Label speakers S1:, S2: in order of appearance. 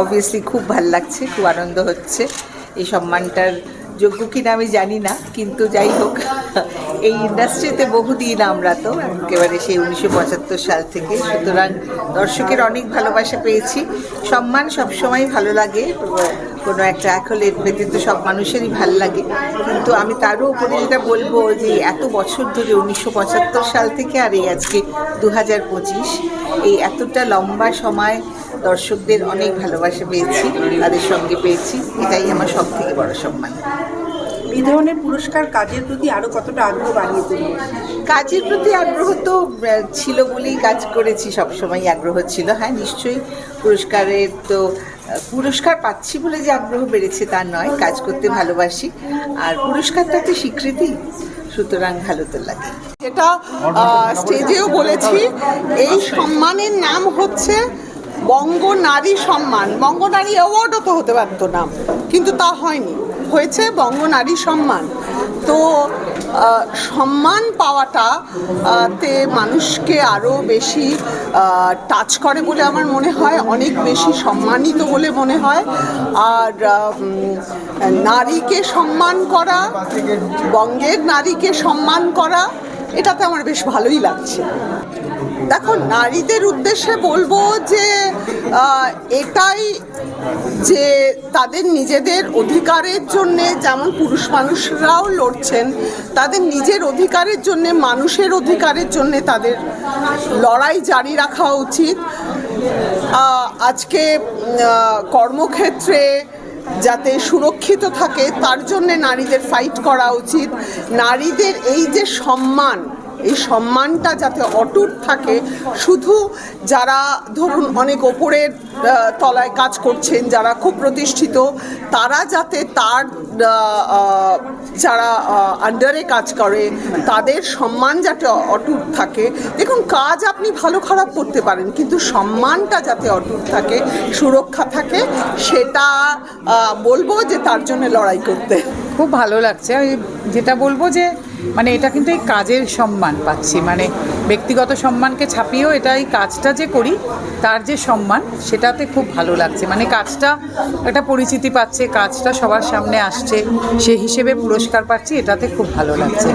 S1: Obviously খুব ভালো লাগছে, খুব আনন্দ হচ্ছে। এই সম্মানটার যোগ্য কিনা আমি জানি না, কিন্তু যাই হোক, এই ইন্ডাস্ট্রিতে বহুদিন আমরা তো একেবারে সেই উনিশশো পঁচাত্তর সাল থেকে। সুতরাং দর্শকের অনেক ভালোবাসা পেয়েছি। সম্মান সবসময় ভালো লাগে, কোনো একটা অ্যাকলেট পেতে তো সব মানুষেরই ভালো লাগে। কিন্তু আমি তারও উপরে যেটা বলব যে এত বছর ধরে উনিশশো পঁচাত্তর সাল থেকে আর এই আজকে দু হাজার পঁচিশ, এই এতটা লম্বা সময় দর্শকদের অনেক ভালোবাসা পেয়েছি তাদের সঙ্গে পেয়েছি এটাই আমার সব থেকে বড় সম্মান।
S2: এই ধরনের পুরস্কার কাজের প্রতি আরও কতটা আগ্রহ বাড়িয়ে তুলবে
S1: কাজের প্রতি আগ্রহ তো ছিল বলেই কাজ করেছি সবসময় আগ্রহ ছিল। হ্যাঁ নিশ্চয়ই পুরস্কারের তো পুরস্কার পাচ্ছি বলে যে আগ্রহ বেড়েছে তা নয় কাজ করতে ভালোবাসি। আর পুরস্কারটা তো স্বীকৃতি সুতরাং ভালো তো লাগে।
S3: এটা স্টেজেও বলেছি এই সম্মানের নাম হচ্ছে বঙ্গ নারী সম্মান, বঙ্গ নারী অ্যাওয়ার্ডও তো হতে পারতো নাম, কিন্তু তা হয়নি। হয়েছে বঙ্গ নারী সম্মান। তো সম্মান পাওয়াটা তে মানুষকে আরও বেশি টাচ করে বলে আমার মনে হয়, অনেক বেশি সম্মানিত বলে মনে হয়। আর নারীকে সম্মান করা, বঙ্গের নারীকে সম্মান করা এটাতে আমার বেশ ভালোই লাগছে। দেখো, নারীদের উদ্দেশ্যে বলব যে এটাই যে তাদের নিজেদের অধিকারের জন্যে যেমন পুরুষ মানুষরাও লড়ছেন, তাদের নিজের অধিকারের জন্যে, মানুষের অধিকারের জন্যে তাদের লড়াই জারি রাখা উচিত। আজকে কর্মক্ষেত্রে যাতে সুরক্ষিত থাকে তার জন্যে নারীদের ফাইট করা উচিত। নারীদের এই যে সম্মান এই সম্মানটা যাতে অটুট থাকে, শুধু যারা ধরুন অনেক ওপরের তলায় কাজ করছেন, যারা খুব প্রতিষ্ঠিত, তারা যাতে তার যারা আন্ডারে কাজ করে, তাদের সম্মান যাতে অটুট থাকে। দেখুন, কাজ আপনি ভালো খারাপ করতে পারেন, কিন্তু সম্মানটা যাতে অটুট থাকে, সুরক্ষা থাকে, সেটা বলব যে তার জন্য লড়াই করতে।
S4: খুব ভালো লাগছে। আমি যেটা বলব যে মানে এটা কিন্তু এই কাজের সম্মান পাচ্ছি। মানে ব্যক্তিগত সম্মানকে ছাপিয়েও এটা এই কাজটা যে করি, তার যে সম্মান, সেটাতে খুব ভালো লাগছে। মানে কাজটা, একটা পরিচিতি পাচ্ছে, কাজটা সবার সামনে আসছে সে হিসেবে পুরস্কার পাচ্ছি, এটাতে খুব ভালো লাগছে।